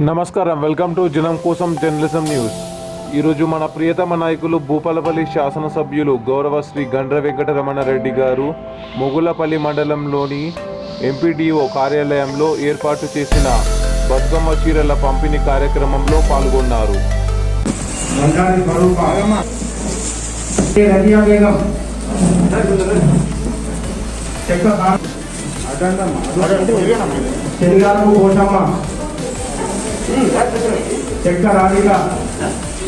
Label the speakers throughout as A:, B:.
A: नमस्कार welcome to जिनम कोसम जर्नलिज्म न्यूज़ ఈరోజు మన ప్రియతమ నాయకులు భూపాలపల్లి శాసనసభ్యులు గౌరవ శ్రీ గండ్ర వెంకటరమణారెడ్డి గారు మొగులపల్లి మండలంలోని ఎంపీడీఓ కార్యాలయంలో ఏర్పాటు చేసిన బతుకమ్మ చీరల పంపిణీ కార్యక్రమంలో పాల్గొన్నారు.
B: చెక్క చెక్క రాధిక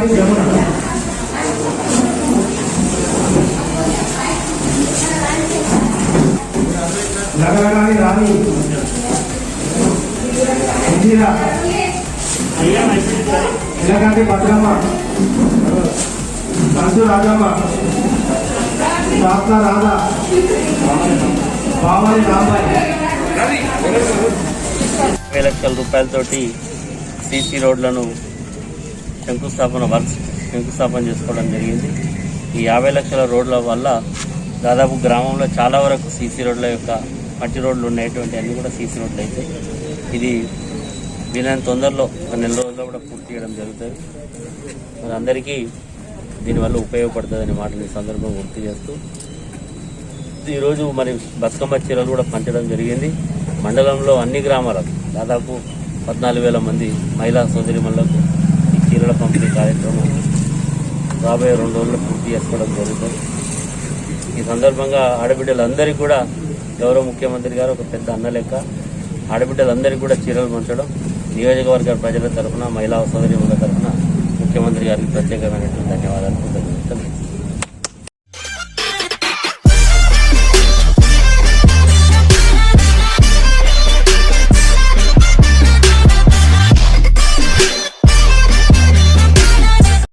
B: నగనగాని జమున నగనగాని రాణి ఇందిరా ఇలాగంటి భద్రమ్మ సంతు రాజమ్మ శాస్త్ర రాధా బావాలి రాంబాయి
C: ఇరవై లక్షల రూపాయలతోటి సీసీ రోడ్లను శంకుస్థాపన వర్క్స్ శంకుస్థాపన చేసుకోవడం జరిగింది. ఈ యాభై లక్షల రోడ్ల వల్ల దాదాపు గ్రామంలో చాలా వరకు సీసీ రోడ్ల యొక్క మట్టి రోడ్లు ఉండేటువంటి అన్నీ కూడా సీసీ రోడ్లు అయితే. ఇది వీలైన తొందరలో ఒక నెల రోజుల్లో కూడా పూర్తి చేయడం జరుగుతుంది. మరి అందరికీ దీనివల్ల ఉపయోగపడుతుందనే మాటలు ఈ సందర్భంగా గుర్తు చేస్తూ ఈరోజు మరి బతుకమ్మ చీరలు కూడా పంచడం జరిగింది. మండలంలో అన్ని గ్రామాలకు దాదాపు పద్నాలుగు వేల మంది మహిళా సోదరిమణులకు చీరల పంపిణీ కార్యక్రమం రాబోయే రెండు రోజుల్లో పూర్తి చేసుకోవడం జరుగుతుంది. ఈ సందర్భంగా ఆడబిడ్డలందరికీ కూడా గౌరవ ముఖ్యమంత్రి గారు ఒక పెద్ద అన్న లెక్క. ఆడబిడ్డలందరికీ కూడా చీరలు పంచడం నియోజకవర్గ ప్రజల తరఫున మహిళా సౌదర్యముల తరఫున ముఖ్యమంత్రి గారికి ప్రత్యేకమైనటువంటి ధన్యవాదాలు. కృతజ్ఞతలు.